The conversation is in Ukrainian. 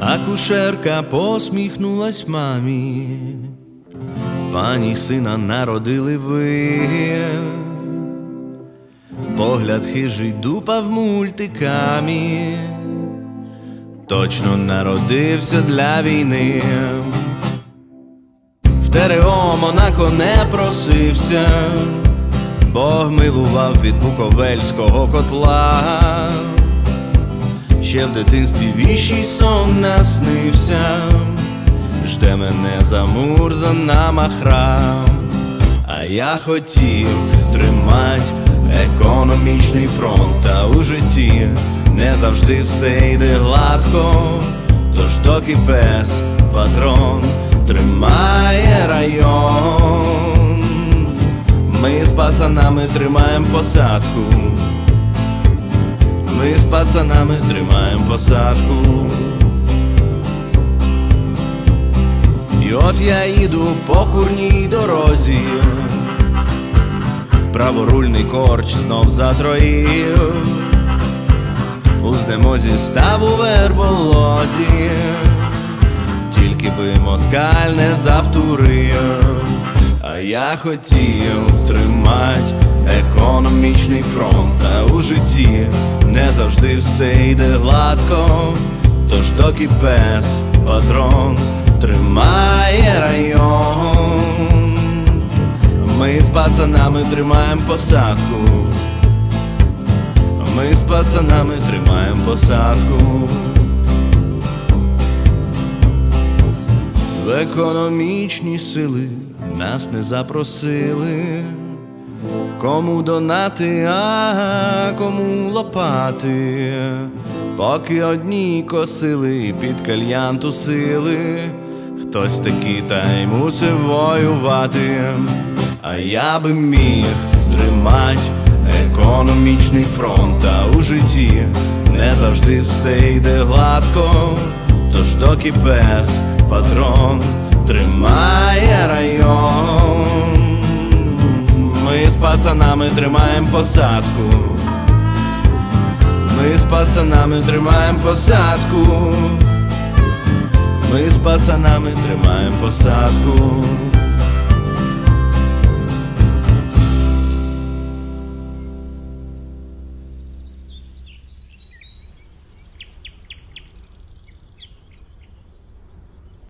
Акушерка посміхнулась мамі, пані сина народили ви, погляд хижий дупав мультиками, точно народився для війни. В ТРО Монако не просився, Бог милував від Буковельського котла. Ще в дитинстві віщий сон наснився, жде мене замурзана махра, а я хотів тримать економічний фронт, та у житті не завжди все йде гладко, тож доки пес патрон тримає район, ми з пацанами тримаємо посадку. Пацанами тримаємо посадку. І от я їду по курній дорозі, праворульний корч знов затроїв, у знемозі став у верболозі, тільки би москаль не завтурив, а я хотів тримать все йде гладко, тож доки пес патрон тримає район, ми з пацанами тримаємо посадку, ми з пацанами тримаємо посадку. В економічні сили нас не запросили. Кому донати, а кому лопати, поки одні косили під кальян тусили, хтось таки та й мусив воювати, а я би міг тримать економічний фронт, а у житті не завжди все йде гладко, тож доки пес патрон тримає район. Ми пацанами тримаємо посадку. Ми з пацанами тримаємо посадку. Ми з пацанами тримаємо посадку.